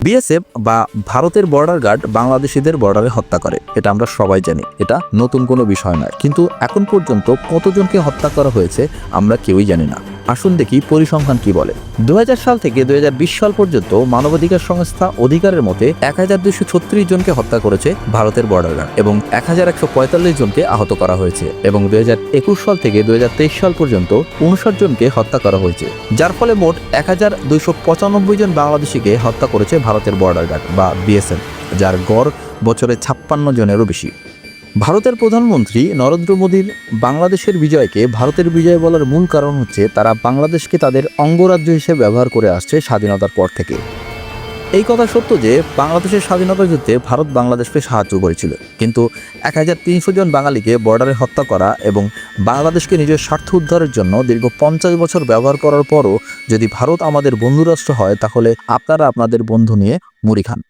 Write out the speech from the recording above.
BSF বা ভারতের border guard বাংলাদেশিদের বর্ডারে হত্যা করে। এটা আমরা সবাই জানি। এটা নতুন কোনো বিষয় নয়। কিন্তু এখন পর্যন্ত কতজনকে হত্যা করা হয়েছে আমরা কেউই জানি না। আসুন দেখি পরিসংখ্যান কি বলে। দু হাজার সাল থেকে দু হাজার বিশ সাল পর্যন্ত মানবাধিকার সংস্থা অধিকারের মতে এক হাজার দুশো ছত্রিশ জনকে হত্যা করেছে ভারতের বর্ডার গার্ড এবং এক হাজার একশো পঁয়তাল্লিশ জনকে আহত করা হয়েছে এবং দু একুশ সাল থেকে দুই হাজার তেইশ সাল পর্যন্ত উনষাট জনকে হত্যা করা হয়েছে। যার ফলে মোট এক হাজার দুইশো পঁচানব্বই জন বাংলাদেশিকে হত্যা করেছে ভারতের বর্ডার গার্ড বা বিএসএফ যার গড় বছরে ছাপ্পান্ন জনেরও বেশি। ভারতের প্রধানমন্ত্রী নরেন্দ্র মোদীর বাংলাদেশের বিজয়কে ভারতের বিজয় বলার মূল কারণ হচ্ছে তারা বাংলাদেশকে তাদের অঙ্গরাজ্য হিসেবে ব্যবহার করে আসছে স্বাধীনতার পর থেকে। এই কথা সত্য যে বাংলাদেশের স্বাধীনতা যুদ্ধে ভারত বাংলাদেশকে সাহায্য করেছিল। কিন্তু এক হাজার তিনশো জন বাঙালিকে বর্ডারে হত্যা করা এবং বাংলাদেশকে নিজের স্বার্থ উদ্ধারের জন্য দীর্ঘ পঞ্চাশ বছর ব্যবহার করার পরও যদি ভারত আমাদের বন্ধুরাষ্ট্র হয়, তাহলে আপনারা আপনাদের বন্ধু নিয়ে মুড়ি খান।